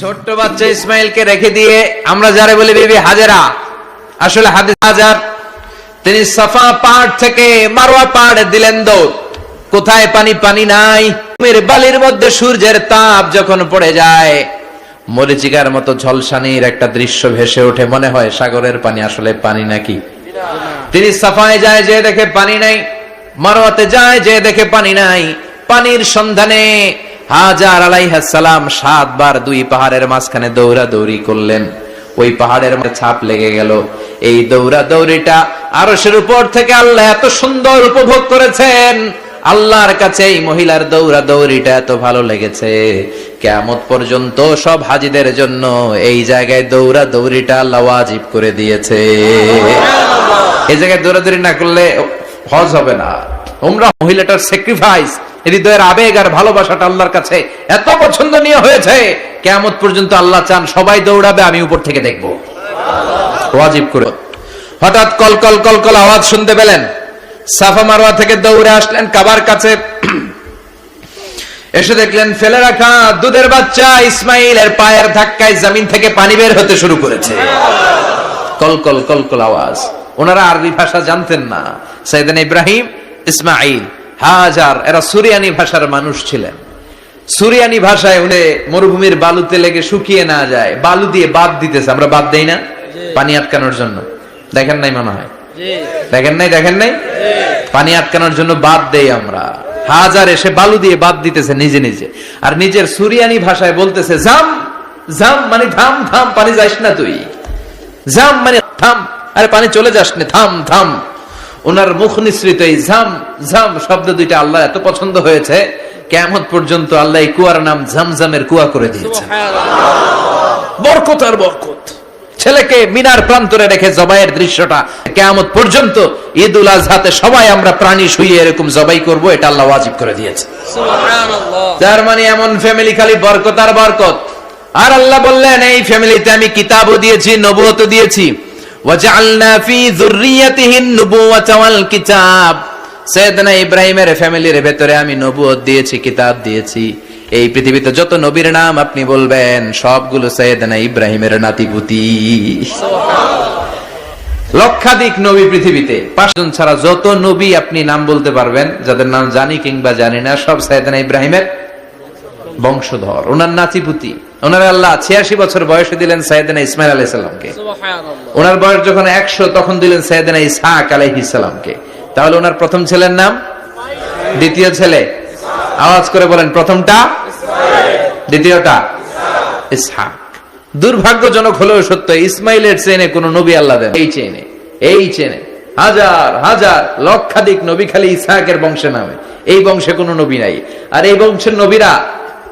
ছোট্ট বাচ্চা ইসমাইলকে রেখে দিয়ে আমরা যারা বলি বিবি হাজেরা। আসলে হাজার, তিনি সাফা পাহাড় থেকে মারোয়া পাহাড়ে দিলেন দৌড়। কোথায় পানি পানি নাই। বালির মধ্যে সূর্যের তাপ যখন পড়ে যায়, মরিচিকার মতো ঝলসানির একটা দৃশ্য ভেসে ওঠে, মনে হয় সাগরের পানি আসলে পানি নাকি? তিনি সাফায় যায়, যে দেখে পানি নাই। মারোয়াতে যায়, যে দেখে পানি নাই। পানির সন্ধানে হাজার আলাইহাসালাম সাতবার দুই পাহাড়ের মাঝখানে দৌড়া দৌড়ি করলেন। ওই পাহাড়ের ছাপ লেগে গেল। এই দৌড়া দৌড়িটা আরশের উপর থেকে আল্লাহ এত সুন্দর উপভোগ করেছেন। আল্লাহর কাছে এই মহিলার দৌড়া দৌড়িটা এত ভালো লেগেছে। কেমত পর্যন্ত সব হাজিদের জন্য এই জায়গায় দৌড়া দৌড়িটা আল্লাহ ওয়াজিব করে দিয়েছে। এই জায়গায় দৌড়াদৌড়ি না করলে হজ হবে না। তোমরা মহিলাটার স্যাক্রিফাইস হৃদয়ের আবেগ আর ভালোবাসাটা আল্লাহর কাছে এত পছন্দনীয় হয়েছে কেমত পর্যন্ত আল্লাহ চান সবাই দৌড়াবে, আমি উপর থেকে দেখব। ওয়াজিব করে। হঠাৎ কল কল কল কল আওয়াজ শুনতে পেলেন। সাফা মারোয়া থেকে দৌড়ে আসলেন কাবার কাছে। এসে দেখলেন, ফেলে রাখা দুধের বাচ্চা ইসমাইলের পায়ের ধাক্কায় জমিন থেকে পানি বের হতে শুরু করেছে। কল কল কল কল আওয়াজ। ওনারা আরবি ভাষা জানতেন না। সৈয়দান ইব্রাহিম, ইসমাইল। হাজার এরা সুরিয়ানি ভাষার মানুষ ছিলেন। সুরিয়ানি ভাষায় উনি মরুভূমির বালুতে লেগে শুকিয়ে না যায় বালু দিয়ে বাদ দিতেছে। আমরা বাদ দেই না? পানি আটকানোর জন্য। দেখেন নাই মনে হয়? দেখেন নাই? দেখেন নাই? পানি আটকানোর জন্য বাদ দেই আমরা। হাজার এসে বালু দিয়ে বাদ দিতেছে নিজে নিজে। আর নিজের সুরিয়ানি ভাষায় বলতেছে জাম জাম মানে থাম থাম পানি যাইস না তুই। জাম মানে থাম আরে পানি চলে যাস না থাম থাম ওনার মুখ নিঃসৃত এই ঝাম ঝাম শব্দ দুইটা আল্লাহ এত পছন্দ হয়েছে কেমন পর্যন্ত আল্লাহ এই কুয়ার নাম ঝামঝামের কুয়া করে দিয়েছে। বরকত আর বরকত। ছেলেকে মিনার প্রান্তরে রেখে জবাইয়ের দৃশ্যটা কেমন পর্যন্ত ঈদ উল আজহাতে সবাই আমরা প্রাণী শুয়ে এরকম জবাই করব এটা আল্লাহ ওয়াজিব করে দিয়েছে। যার মানে এমন ফ্যামিলি খালি বরকত আর বরকত। আর আল্লাহ বললেন এই ফ্যামিলিতে আমি কিতাবও দিয়েছি নবুয়তও দিয়েছি ইব্রাহিমের ফ্যামিলির ভেতরে আমি দিয়েছি, কিতাব দিয়েছি। এই পৃথিবীতে যত নবীর নাম আপনি বলবেন, সবগুলো সৈয়দনা ইব্রাহিমের নাতিপুতি। লক্ষাধিক নবী পৃথিবীতে। পাঁচজন ছাড়া যত নবী আপনি নাম বলতে পারবেন, যাদের নাম জানি কিংবা জানি না, সব সৈয়দনা ইব্রাহিমের। বংশধর। ওনার নাতিপুতি। ওনার আল্লাহ ছিয়াশি বছর বয়সে দিলেন সৈয়দনা ইসমাইল আলাইহিস সালামকে। ওনার বয়স যখন একশো তখন দিলেন সৈয়দনা ইসহাক আলাইহিস সালামকে। তাহলে ওনার প্রথম ছেলের নাম? দ্বিতীয় ছেলে? আওয়াজ করে বলেন প্রথমটা? দ্বিতীয়টা? ইসহাক। দুর্ভাগ্যজনক হলেও সত্য ইসমাইলের চেনে কোন নবী আল্লাহ দেন এই চেনে এই চেনে হাজার হাজার লক্ষাধিক নবী খালি ইসহাকের বংশে নামে। এই বংশে কোনো নবী নাই। আর এই বংশের নবীরা